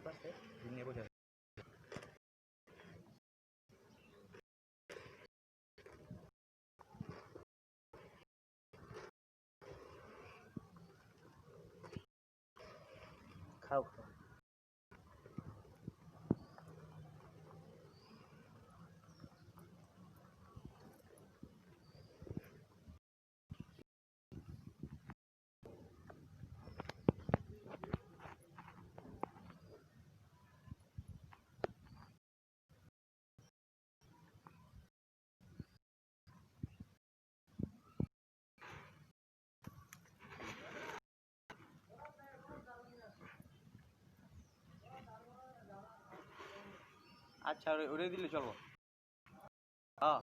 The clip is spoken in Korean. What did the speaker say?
타임 봤을 때 힘내보세요. 카우크 আচ্ছা ওরে দিলে চলবো। হ্যাঁ